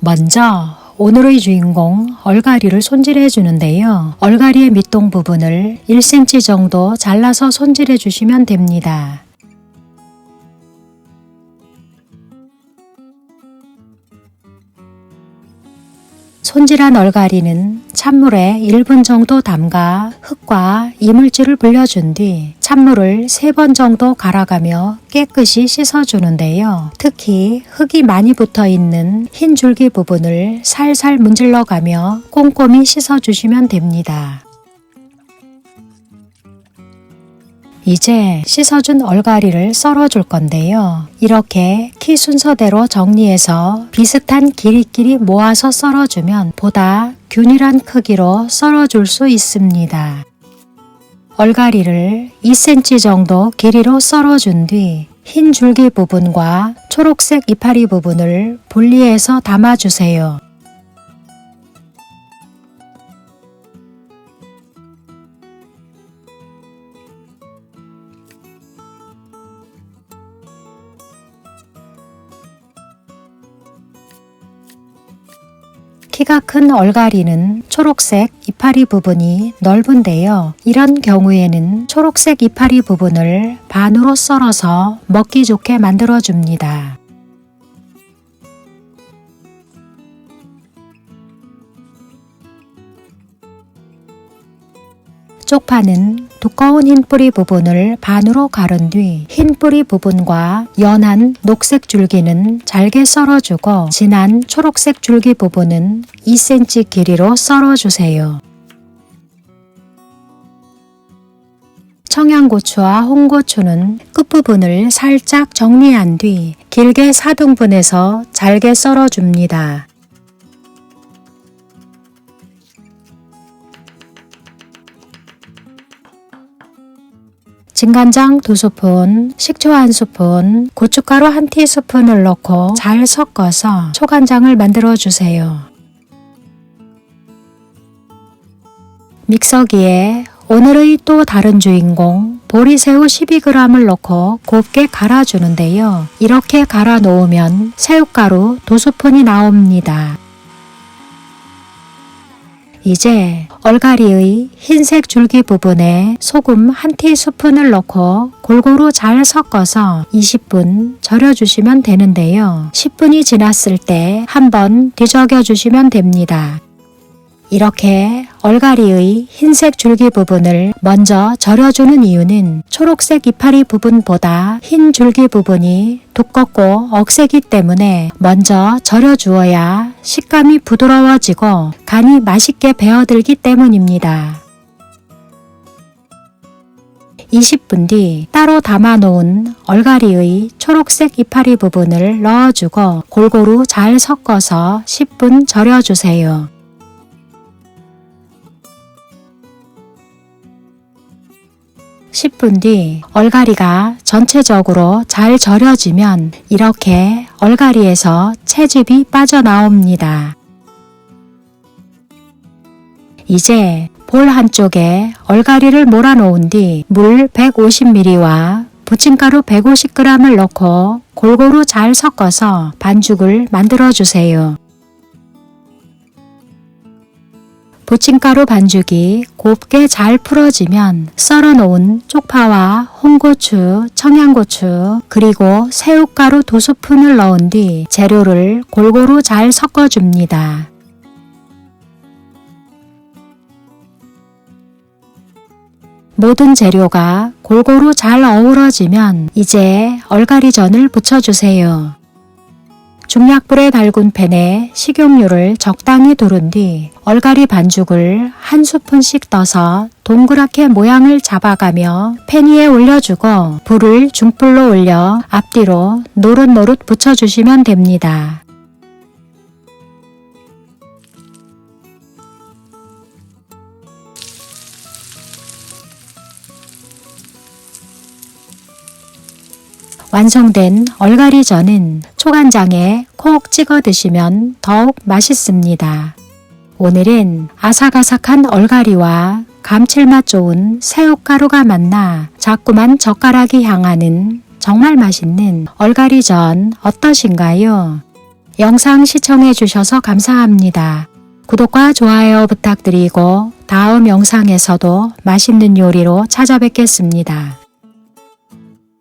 먼저 오늘의 주인공 얼갈이를 손질해 주는데요. 얼갈이의 밑동 부분을 1cm 정도 잘라서 손질해 주시면 됩니다. 손질한 얼갈이는 찬물에 1분 정도 담가 흙과 이물질을 불려준 뒤 찬물을 3번 정도 갈아가며 깨끗이 씻어주는데요. 특히 흙이 많이 붙어 있는 흰 줄기 부분을 살살 문질러 가며 꼼꼼히 씻어주시면 됩니다. 이제 씻어준 얼갈이를 썰어줄 건데요. 이렇게 키 순서대로 정리해서 비슷한 길이끼리 모아서 썰어주면 보다 균일한 크기로 썰어줄 수 있습니다. 얼갈이를 2cm 정도 길이로 썰어준 뒤 흰 줄기 부분과 초록색 이파리 부분을 분리해서 담아주세요. 키가 큰 얼갈이는 초록색 이파리 부분이 넓은데요. 이런 경우에는 초록색 이파리 부분을 반으로 썰어서 먹기 좋게 만들어줍니다. 쪽파는 두꺼운 흰 뿌리 부분을 반으로 가른 뒤 흰 뿌리 부분과 연한 녹색 줄기는 잘게 썰어주고 진한 초록색 줄기 부분은 2cm 길이로 썰어주세요. 청양고추와 홍고추는 끝부분을 살짝 정리한 뒤 길게 4등분해서 잘게 썰어줍니다. 진간장 2스푼, 식초 1스푼, 고춧가루 1티스푼을 넣고 잘 섞어서 초간장을 만들어 주세요. 믹서기에 오늘의 또 다른 주인공 보리새우 12g을 넣고 곱게 갈아주는데요. 이렇게 갈아 놓으면 새우가루 2스푼이 나옵니다. 이제 얼갈이의 흰색 줄기 부분에 소금 한 티스푼을 넣고 골고루 잘 섞어서 20분 절여주시면 되는데요. 10분이 지났을 때 한번 뒤적여 주시면 됩니다. 이렇게 얼갈이의 흰색 줄기 부분을 먼저 절여주는 이유는 초록색 이파리 부분보다 흰 줄기 부분이 두껍고 억세기 때문에 먼저 절여주어야 식감이 부드러워지고 간이 맛있게 배어들기 때문입니다. 20분 뒤 따로 담아 놓은 얼갈이의 초록색 이파리 부분을 넣어주고 골고루 잘 섞어서 10분 절여주세요. 10분 뒤 얼갈이가 전체적으로 잘 절여지면 이렇게 얼갈이에서 채즙이 빠져나옵니다. 이제 볼 한쪽에 얼갈이를 몰아놓은 뒤 물 150ml와 부침가루 150g을 넣고 골고루 잘 섞어서 반죽을 만들어 주세요. 부침가루 반죽이 곱게 잘 풀어지면 썰어 놓은 쪽파와 홍고추, 청양고추, 그리고 새우가루 두 스푼을 넣은 뒤 재료를 골고루 잘 섞어줍니다. 모든 재료가 골고루 잘 어우러지면 이제 얼갈이전을 부쳐주세요. 중약불에 달군 팬에 식용유를 적당히 두른 뒤 얼갈이 반죽을 한 스푼씩 떠서 동그랗게 모양을 잡아가며 팬 위에 올려주고 불을 중불로 올려 앞뒤로 노릇노릇 붙여주시면 됩니다. 완성된 얼갈이전은 초간장에 콕 찍어 드시면 더욱 맛있습니다. 오늘은 아삭아삭한 얼갈이와 감칠맛 좋은 새우가루가 만나 자꾸만 젓가락이 향하는 정말 맛있는 얼갈이전 어떠신가요? 영상 시청해 주셔서 감사합니다. 구독과 좋아요 부탁드리고 다음 영상에서도 맛있는 요리로 찾아뵙겠습니다.